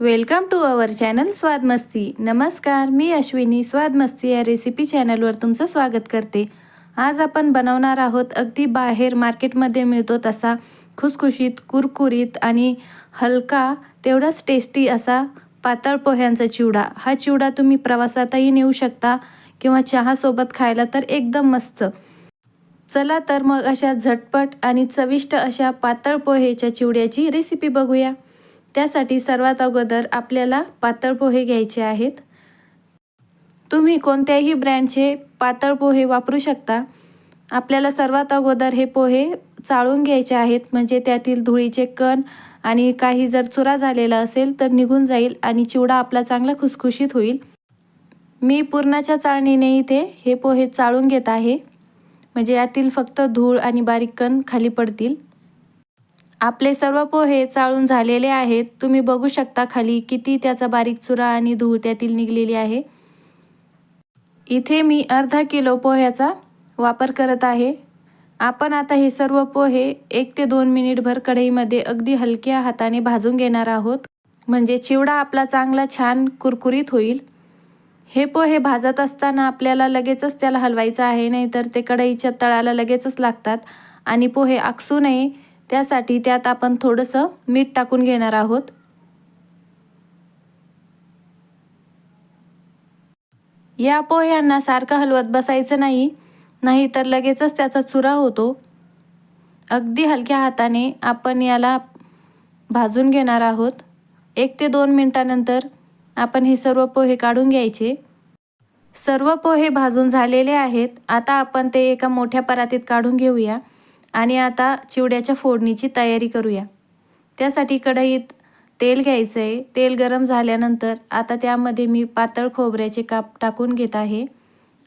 Welcome to our channel Swadmasti नमस्कार मी अश्विनी. स्वादमस्ती या रेसिपी चॅनलवर तुमचं स्वागत करते. आज आपण बनवणार आहोत अगदी बाहेर मार्केटमध्ये मिळतो तसा खुसखुशीत कुरकुरीत आणि हलका तेवढाच टेस्टी असा पातळ पोह्यांचा चिवडा. हा चिवडा तुम्ही प्रवासातही नेऊ शकता किंवा चहासोबत खायला तर एकदम मस्त. चला तर मग अशा झटपट आणि चविष्ट अशा पातळ पोहेच्या चिवड्याची रेसिपी बघूया. त्यासाठी सर्वात अगोदर आपल्याला पातळ पोहे घ्यायचे आहेत. तुम्ही कोणत्याही ब्रँडचे पातळ पोहे वापरू शकता. आपल्याला सर्वात अगोदर हे पोहे चाळून घ्यायचे आहेत. म्हणजे त्यातील धुळीचे कण आणि काही जर चुरा झालेला असेल तर निघून जाईल आणि चिवडा आपला चांगला खुसखुशीत होईल. मी पूर्णाच्या चाळणीने इथे हे पोहे चाळून घेत आहे. म्हणजे यातील फक्त धूळ आणि बारीक कण खाली पडतील. आपले सर्व पोहे चाळून झालेले आहेत. तुम्ही बघू शकता खाली किती त्याचा बारीक चुरा आणि धूळ त्यातील निघलेली आहे. इथे मी अर्धा किलो पोह्याचा वापर करत आहे. आपण आता हे सर्व पोहे एक ते दोन मिनिटभर कढईमध्ये अगदी हलक्या हाताने भाजून घेणार आहोत. म्हणजे चिवडा आपला चांगला छान कुरकुरीत होईल. हे पोहे भाजत असताना आपल्याला लगेचच त्याला हलवायचं आहे नाही तर ते कढईच्या तळाला लगेचच लागतात. आणि पोहे आकसू नये त्यासाठी त्यात आपण थोडंसं मीठ टाकून घेणार आहोत. या पोह्यांना सारखं हलवत बसायचं नाही नाही तर लगेचच त्याचा चुरा होतो. अगदी हलक्या हाताने आपण याला भाजून घेणार आहोत. एक ते दोन मिनटानंतर आपण हे सर्व पोहे काढून घ्यायचे. सर्व पोहे भाजून झालेले आहेत. आता आपण ते एका मोठ्या परातीत काढून घेऊया. आणि आता चिवड्याच्या फोडणीची तयारी करूया. त्यासाठी कढईत तेल घ्यायचं आहे तेल गरम झाल्यानंतर आता त्यामध्ये मी पातळ खोबऱ्याचे काप टाकून घेत आहे.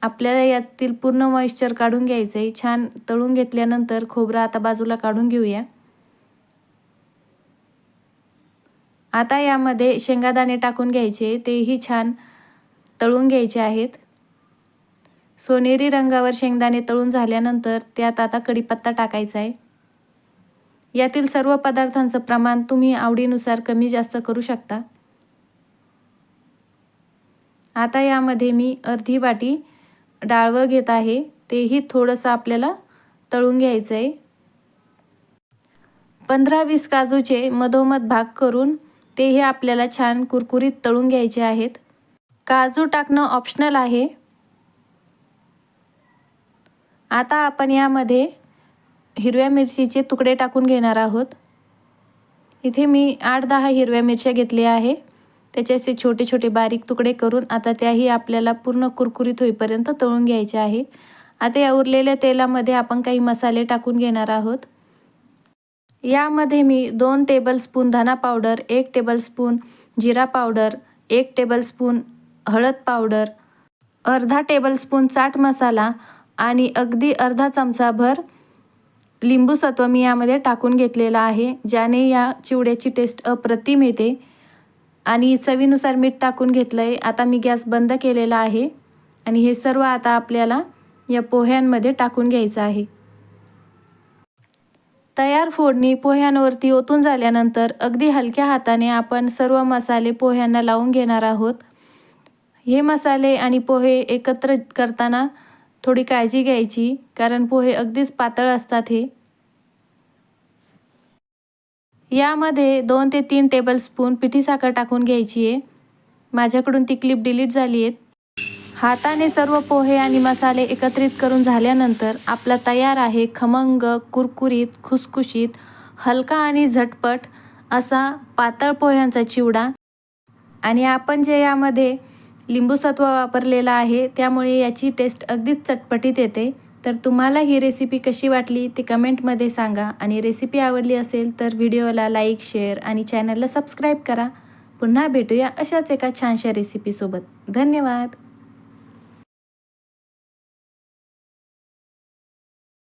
आपल्याला यातील पूर्ण मॉइश्चर काढून घ्यायचं आहे छान तळून घेतल्यानंतर खोबरं आता बाजूला काढून घेऊया. आता यामध्ये शेंगादाणे टाकून घ्यायचे. तेही छान तळून घ्यायचे आहेत. सोनेरी रंगावर शेंगदाणे तळून झाल्यानंतर त्यात आता कढीपत्ता टाकायचा आहे. यातील सर्व पदार्थांचं प्रमाण तुम्ही आवडीनुसार कमी जास्त करू शकता. आता यामध्ये मी अर्धी वाटी डाळवं घेत आहे. तेही थोडंसं आपल्याला तळून घ्यायचं आहे. पंधरा वीस काजूचे मधोमध भाग करून तेही आपल्याला छान कुरकुरीत तळून घ्यायचे आहेत. काजू टाकणं ऑप्शनल आहे. आता आपण यामध्ये हिरव्या मिरचीचे तुकडे टाकून घेणार आहोत. इथे मी आठ दहा हिरव्या मिरच्या घेतल्या आहे. त्याचे असे छोटे छोटे बारीक तुकडे करून आता त्याही आपल्याला पूर्ण कुरकुरीत होईपर्यंत तळून घ्यायचे आहे. आता या उरलेल्या तेलामध्ये आपण काही मसाले टाकून घेणार आहोत. यामध्ये मी दोन टेबलस्पून धना पावडर एक टेबलस्पून जिरा पावडर एक टेबलस्पून हळद पावडर अर्धा टेबलस्पून चाट मसाला आणि अगदी अर्धा चमचाभर लिंबूसत्व मी यामध्ये टाकून घेतलेला आहे ज्याने या चिवड्याची टेस्ट अप्रतिम येते. आणि चवीनुसार मीठ टाकून घेतलं आहे आता मी गॅस बंद केलेला आहे आणि हे सर्व आता आपल्याला या पोह्यांमध्ये टाकून घ्यायचं आहे. तयार फोडणी पोह्यांवरती ओतून झाल्यानंतर अगदी हलक्या हाताने आपण सर्व मसाले पोह्यांना लावून घेणार आहोत. हे मसाले आणि पोहे एकत्र करताना थोडी काळजी घ्यायची कारण पोहे अगदीच पातळ असतात हे. यामध्ये दोन ते तीन टेबलस्पून पिठी साखर टाकून घ्यायची आहे. माझ्याकडून ती क्लिप डिलीट झाली आहेत. हाताने सर्व पोहे आणि मसाले एकत्रित करून झाल्यानंतर आपला तयार आहे खमंग कुरकुरीत खुसखुशीत हलका आणि झटपट असा पातळ पोह्यांचा चिवडा. आणि आपण जे यामध्ये लिंबूसत्व वापरलेलं आहे त्यामुळे याची टेस्ट अगदीच चटपटीत येते. तर तुम्हाला ही रेसिपी कशी वाटली ते कमेंटमध्ये सांगा. आणि रेसिपी आवडली असेल तर व्हिडिओला लाईक शेअर आणि चॅनलला सबस्क्राईब करा. पुन्हा भेटूया अशाच एका छानशा रेसिपीसोबत धन्यवाद!